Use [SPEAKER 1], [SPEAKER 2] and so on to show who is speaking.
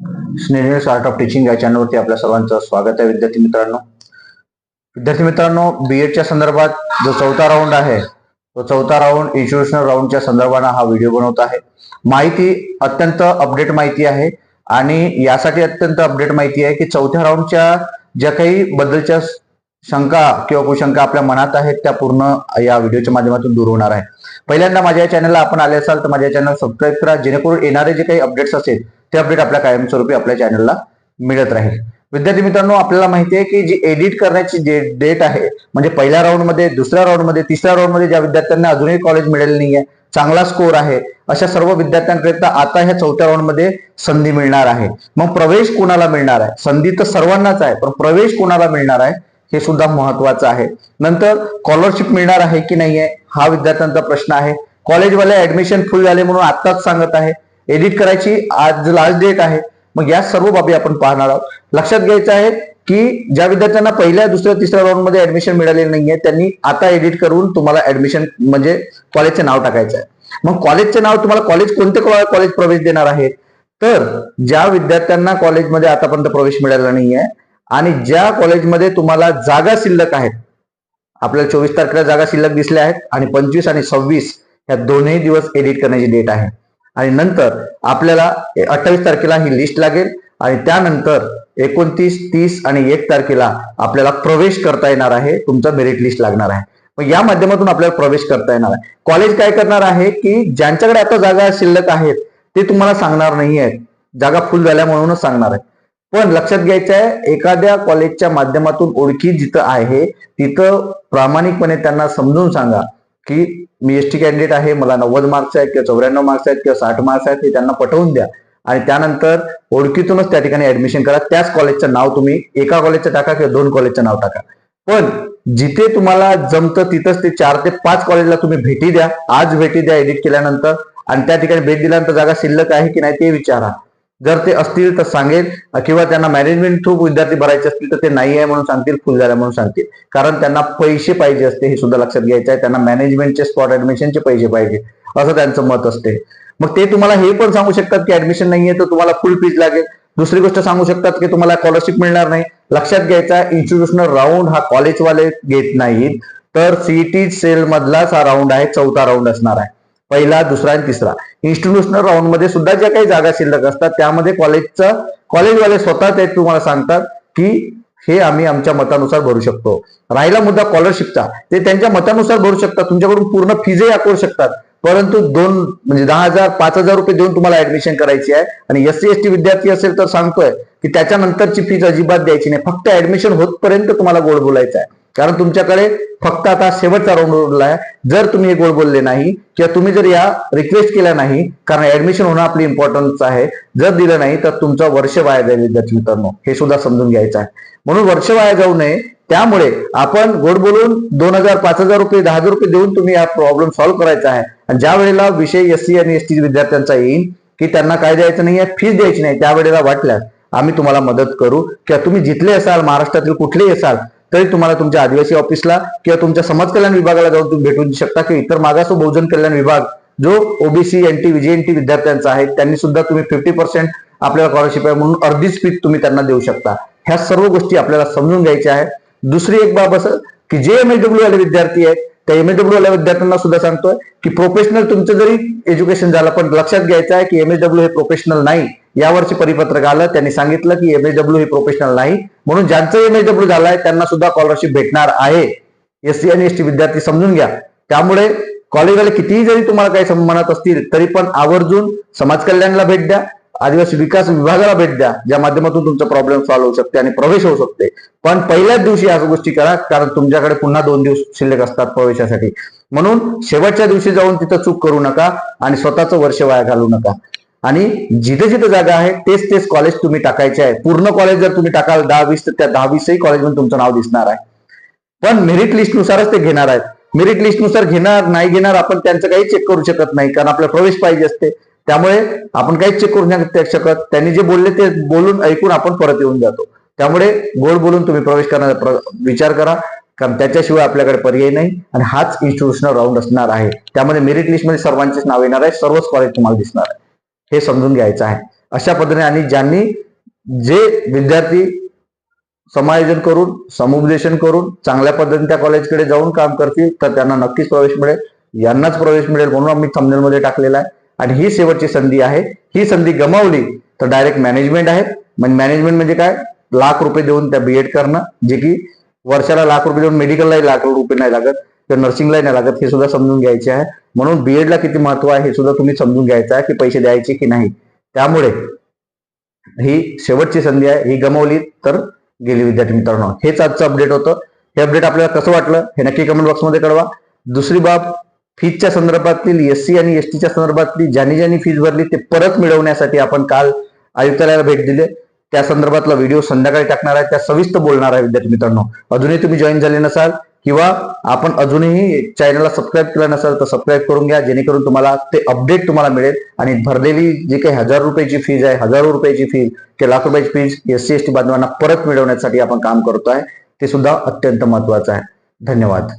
[SPEAKER 1] स्नेहस art of teaching या चॅनलवरती आपल्या सर्वांचं स्वागत आहे विद्यार्थी मित्रांनो. विद्यार्थी मित्रांनो बी एडच्या संदर्भात जो चौथा राऊंड आहे तो चौथा राऊंड इन्स्टिट्यूशनल राऊंडच्या संदर्भानं हा व्हिडिओ बनवत आहे. माहिती अत्यंत अपडेट माहिती आहे आणि यासाठी अत्यंत अपडेट माहिती आहे की चौथ्या राऊंडच्या ज्या काही बद्दलच्या शंका किंवा कुशंका आपल्या मनात आहेत त्या पूर्ण या व्हिडिओच्या माध्यमातून दूर होणार आहे. पहिल्यांदा माझ्या चॅनलला आपण आले असाल तर माझ्या चॅनल सबस्क्राईब करा. जेणेकरून येणारे जे काही अपडेट्स असेल ते अपडेट आपल्या कायमस्वरूपी आपल्या चॅनलला मिळत राहील. विद्यार्थी मित्रांनो आपल्याला माहिती आहे की जी एडिट करण्याची जे डेट आहे म्हणजे पहिल्या राऊंडमध्ये दुसऱ्या राऊंडमध्ये तिसऱ्या राऊंडमध्ये ज्या विद्यार्थ्यांना अजूनही कॉलेज मिळालेलं नाहीये चांगला स्कोर आहे अशा सर्व विद्यार्थ्यांकरिता आता ह्या चौथ्या राऊंडमध्ये संधी मिळणार आहे. मग प्रवेश कोणाला मिळणार आहे? संधी तर सर्वांनाच आहे पण प्रवेश कोणाला मिळणार आहे हे सुद्धा महत्वाचं आहे. नंतर स्कॉलरशिप मिळणार आहे की नाही आहे हा विद्यार्थ्यांचा प्रश्न आहे. कॉलेजवाले ऍडमिशन फुल झाले म्हणून आत्ताच सांगत आहे. एडिट करायची आज लास्ट डेट आहे. मग या सर्व बाबी आपण पाहणार आहोत. लक्षात घ्यायचं आहे की ज्या विद्यार्थ्यांना पहिल्या दुसऱ्या तिसऱ्या राऊंडमध्ये ऍडमिशन मिळालेलं नाहीये त्यांनी आता एडिट करून तुम्हाला ऍडमिशन म्हणजे कॉलेजचे नाव टाकायचं आहे. मग कॉलेजचे नाव तुम्हाला कॉलेज कोणते कॉलेज प्रवेश देणार आहे? तर ज्या विद्यार्थ्यांना कॉलेजमध्ये आतापर्यंत प्रवेश मिळाला नाहीये आणि ज्या कॉलेजमध्ये तुम्हाला जागा शिल्लक आहेत आपल्याला चोवीस तारखेला जागा शिल्लक दिसल्या आहेत आणि पंचवीस आणि सव्वीस या दोन्ही दिवस एडिट करण्याची डेट आहे. आणि नंतर आपल्याला अठ्ठावीस तारखेला ही लिस्ट लागेल आणि त्यानंतर एकोणतीस तीस आणि एक तारखेला आपल्याला प्रवेश करता येणार आहे तुमचा मेरिट लिस्ट लागणार आहे. मग या माध्यमातून आपल्याला प्रवेश करता येणार आहे. कॉलेज काय करणार आहे की ज्यांच्याकडे आता जागा शिल्लक आहेत ते तुम्हाला सांगणार नाही आहेत. जागा फुल झाल्या म्हणूनच सांगणार आहे पण लक्षात घ्यायचं आहे एखाद्या कॉलेजच्या माध्यमातून ओळखी जिथं आहे तिथं प्रामाणिकपणे त्यांना समजून सांगा. की मी एस टी कॅन्डिडेट आहे मला नव्वद मार्क्स आहेत किंवा चौऱ्याण्णव मार्क्स आहेत किंवा साठ मार्क्स आहेत हे त्यांना पटवून द्या. आणि त्यानंतर ओळखीतूनच त्या ठिकाणी ऍडमिशन करा. त्याच कॉलेजचं नाव तुम्ही एका कॉलेजचं टाका किंवा दोन कॉलेजचं नाव टाका. पण जिथे तुम्हाला जमतं तिथंच ते चार ते पाच कॉलेजला तुम्ही भेटी द्या. आज भेटी द्या एडिट केल्यानंतर. आणि त्या ठिकाणी भेट दिल्यानंतर जागा शिल्लक आहे की नाही ते विचारा. जर ते असतील तर सांगेल किंवा त्यांना मॅनेजमेंट थ्रू विद्यार्थी भरायचे असतील तर ते नाही आहे म्हणून सांगतील फुल झाल्या म्हणून सांगतील. कारण त्यांना पैसे पाहिजे असते हे सुद्धा लक्षात घ्यायचं आहे. त्यांना मॅनेजमेंटचे स्पॉट ऍडमिशनचे पैसे पाहिजे असं त्यांचं मत असते. मग ते तुम्हाला हे पण सांगू शकतात की ऍडमिशन नाहीये तर तुम्हाला फुल फीज लागेल. दुसरी गोष्ट सांगू शकतात की तुम्हाला स्कॉलरशिप मिळणार नाही. लक्षात घ्यायचा इन्स्टिट्यूशनल राऊंड हा कॉलेजवाले घेत नाहीत. तर सीईटी सेल मधलाच हा राऊंड आहे चौथा राऊंड असणार आहे. पहिला दुसरा आणि तिसरा. इन्स्टिट्यूशनल राऊंडमध्ये सुद्धा ज्या काही जागा शिल्लक असतात त्यामध्ये कॉलेजचं कॉलेजवाले स्वतः ते तुम्हाला सांगतात की हे आम्ही आमच्या मतानुसार भरू शकतो. राहिला मुद्दा स्कॉलरशिपचा ते त्यांच्या मतानुसार भरू शकतात. तुमच्याकडून पूर्ण फीजही आकरू शकतात. परंतु दोन म्हणजे दहा हजार पाच हजार रुपये देऊन तुम्हाला ऍडमिशन करायची आहे. आणि एस सी एस टी विद्यार्थी असेल तर सांगतोय की त्याच्यानंतरची फीज अजिबात द्यायची नाही. फक्त ऍडमिशन होतपर्यंत तुम्हाला गोड बोलायचं आहे. कारण तुमच्याकडे फक्त आता शेवटचा राऊंड उरला आहे. जर तुम्ही हे गोड बोलले नाही किंवा तुम्ही जर या रिक्वेस्ट केल्या नाही कारण ऍडमिशन होणं आपली इम्पॉर्टन्स आहे जर दिलं नाही तर तुमचं वर्ष वाया जाईल विद्यार्थी मित्रांनो. हे सुद्धा समजून घ्यायचं आहे. म्हणून वर्ष वाया जाऊ नये. त्यामुळे आपण गोड बोलून दोन हजार पाच हजार रुपये दहा हजार रुपये देऊन तुम्ही हा प्रॉब्लेम सॉल्व्ह करायचा आहे. आणि ज्या वेळेला विषय एस सी आणि एस टी विद्यार्थ्यांचा येईल की त्यांना काय द्यायचं नाही फीस द्यायची नाही त्यावेळेला वाटल्यास आम्ही तुम्हाला मदत करू. किंवा तुम्ही जिथले असाल महाराष्ट्रातील कुठलेही असाल तरी तुम्हाला तुमच्या आदिवासी ऑफिसला किंवा तुमच्या समाज कल्याण विभागाला जाऊन तुम्ही भेटू शकता किंवा इतर मागास व बहुजन कल्याण विभाग जो ओबीसी एन टी विजय एन टी विद्यार्थ्यांचा आहे त्यांनी सुद्धा तुम्ही फिफ्टी पर्सेंट आपल्याला स्कॉलरशिप आहे म्हणून अर्धीच फीस तुम्ही त्यांना देऊ शकता. ह्या सर्व गोष्टी आपल्याला समजून घ्यायच्या आहेत. दुसरी एक बाब असं की जे एम एस डब्ल्यू वाले विद्यार्थी आहेत त्या एम एस डब्ल्यू वाल्या विद्यार्थ्यांना सुद्धा सांगतोय की प्रोफेशनल तुमचं जरी एज्युकेशन झालं पण लक्षात घ्यायचं आहे की एम एस डब्ल्यू हे प्रोफेशनल नाही. यावरची परिपत्रक आलं त्यांनी सांगितलं की एमएसडब्ल्यू हे प्रोफेशनल नाही. म्हणून ज्यांचं एमएसडब्ल्यू झालंय त्यांना सुद्धा स्कॉलरशिप भेटणार आहे. एस सी आणि एस टी विद्यार्थी समजून घ्या. त्यामुळे कॉलेजवाले कितीही जरी तुम्हाला काही म्हणत असतील तरी पण आवर्जून समाज कल्याणला भेट द्या. आदिवासी विकास विभागाला भेट द्या. ज्या माध्यमातून तुमचा प्रॉब्लेम सॉल्व्ह होऊ शकते आणि प्रवेश होऊ शकते. पण पहिल्याच दिवशी या गोष्टी करा कारण तुमच्याकडे पुन्हा दोन दिवस शिल्लक असतात प्रवेशासाठी. म्हणून शेवटच्या दिवशी जाऊन तिथं चूक करू नका आणि स्वतःचं वर्ष वाया घालू नका. आणि जिथे जिथे जागा आहे तेच तेच कॉलेज तुम्ही टाकायचे आहे. पूर्ण कॉलेज जर तुम्ही टाकाल दहा वीस तर त्या दहा वीसही कॉलेजमध्ये तुमचं नाव दिसणार आहे. पण मेरिट लिस्ट नुसारच ते घेणार आहेत. मेरिट लिस्टनुसार घेणार नाही घेणार आपण त्यांचं काही चेक करू शकत नाही कारण आपला प्रवेश पाहिजे असते. त्यामुळे आपण काहीच चेक करू नाही शकत. त्यांनी जे बोलले ते बोलून ऐकून आपण परत येऊन जातो. त्यामुळे गोड बोलून तुम्ही प्रवेश करण्याचा विचार करा कारण त्याच्याशिवाय आपल्याकडे पर्याय नाही आणि हाच इन्स्टिट्यूशनल राऊंड असणार आहे. त्यामध्ये मेरिट लिस्टमध्ये सर्वांचेच नाव येणार आहे सर्वच कॉलेज तुम्हाला दिसणार आहे. हे समजून घ्यायचं आहे. अशा पद्धतीने आणि ज्यांनी जे विद्यार्थी समायोजन करून समुपदेशन करून चांगल्या पद्धतीने त्या कॉलेजकडे जाऊन काम करतील तर त्यांना नक्कीच प्रवेश मिळेल. यांनाच प्रवेश मिळेल म्हणून आम्ही थंबनेलमध्ये टाकलेला आहे. आणि ही शेवटची संधी आहे. ही संधी गमावली तर डायरेक्ट मॅनेजमेंट आहे. म्हणजे मॅनेजमेंट म्हणजे काय? लाख रुपये देऊन त्या बी एड करणं जे की वर्षाला लाख रुपये देऊन मेडिकललाही लाख रुपये नाही लागत. किंवा नर्सिंगला नाही लागत हे सुद्धा समजून घ्यायचे आहे. म्हणून बीएडला किती महत्त्व आहे हे सुद्धा तुम्ही समजून घ्यायचं आहे की पैसे द्यायचे की नाही. त्यामुळे ही शेवटची संधी आहे ही गमावली तर गेली विद्यार्थी मित्रांनो. हेच आजचं अपडेट होतं. हे अपडेट आपल्याला कसं वाटलं हे नक्की कमेंट बॉक्समध्ये कळवा. दुसरी बाब फीजच्या संदर्भातील एस सी आणि एसटीच्या संदर्भातली ज्यांनी ज्यांनी फीज भरली ते परत मिळवण्यासाठी आपण काल आयुक्तालयाला भेट दिले. त्या संदर्भातला व्हिडिओ संध्याकाळी टाकणार आहे त्या सविस्तर बोलणार आहे विद्यार्थी मित्रांनो. अजूनही तुम्ही जॉईन झाले नसाल किंवा आपण अजूनही चॅनलला सबस्क्राईब केलं नसेल तर सबस्क्राईब करून घ्या जेणेकरून तुम्हाला ते अपडेट तुम्हाला मिळेल. आणि भरलेली जी काही हजार रुपयाची फीज आहे हजारो रुपयाची फीज ते लाख रुपयाची fees S C S T बांधवांना परत मिळवण्यासाठी आपण काम करतो आहे ते सुद्धा अत्यंत महत्वाचं आहे. धन्यवाद.